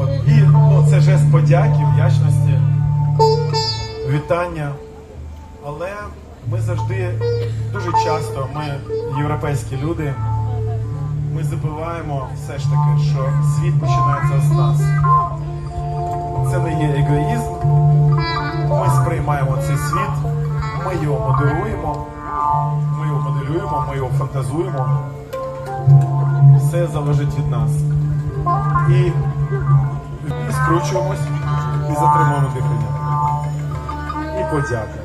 От, і ну, це жест подяки, вдячності, вітання. Але ми завжди, дуже часто, ми європейські люди, ми забуваємо все ж таки, що світ починається з нас. Це не є егоїзм. Ми сприймаємо цей світ, ми його моделюємо, ми його моделюємо, ми його фантазуємо. Все залежить від нас. І скручуємось і затримуємо дихання. І подяка.